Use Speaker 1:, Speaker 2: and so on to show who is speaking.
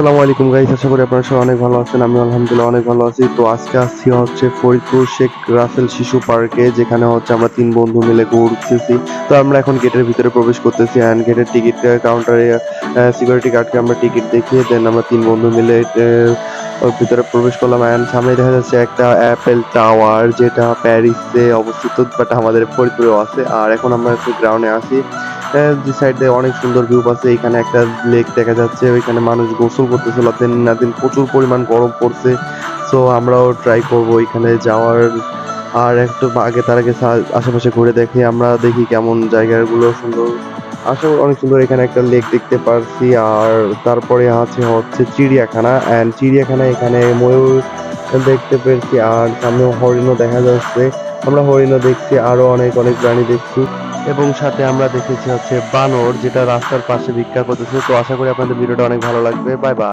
Speaker 1: আসসালামু আলাইকুম গাইস আশা করি আপনারা সবাই অনেক ভালো আছেন। আমি আলহামদুলিল্লাহ অনেক ভালো আছি। তো আজকে আসছি হচ্ছে ফরিদপুর শেখ রাসেল শিশু পার্কে, যেখানে হচ্ছে আমরা তিন বন্ধু মিলে ঘুরতেছি। তো আমরা এখন গেটের ভিতরে প্রবেশ করতেছি অ্যান্ড গেটের টিকিট কাউন্টারে সিকিউরিটি গার্ডকে আমরা টিকিট দেখিয়ে দেন আমরা তিন বন্ধু মিলে ওর ভিতরে প্রবেশ করলাম অ্যান্ড সামনে দেখা যাচ্ছে একটা অ্যাপেল টাওয়ার, যেটা প্যারিসে অবস্থিত বাট আমাদের ফরিদপুরেও আছে। আর এখন আমরা একটু গ্রাউন্ডে আসি যে সাইডে অনেক সুন্দর ভিউ আছে, এখানে একটা লেক দেখা যাচ্ছে, ওইখানে মানুষ গোসল করতেছিল দিন না দিন প্রচুর পরিমাণ গরম পড়ছে সো আমরাও ট্রাই করব ওইখানে যাওয়ার। আর একটু আগে তার আগে আশেপাশে ঘুরে দেখি, আমরা দেখি কেমন জায়গাগুলো সুন্দর। আসলে অনেক সুন্দর, এখানে একটা লেক দেখতে পারছি, আর তারপরে আছে হচ্ছে চিড়িয়াখানা অ্যান্ড চিড়িয়াখানা এখানে ময়ূর দেখতে পেরেছি আর সামনে হরিণও দেখা যাচ্ছে। আমরা হরিণও দেখছি, আরও অনেক অনেক প্রাণী দেখছি। এবং সাথে আমরা দেখেছি হচ্ছে বানর, যেটা রাস্তার পাশে ভিক্ষা করতেছে। তো আশা করি আপনাদের ভিডিওটা অনেক ভালো লাগবে। Bye bye.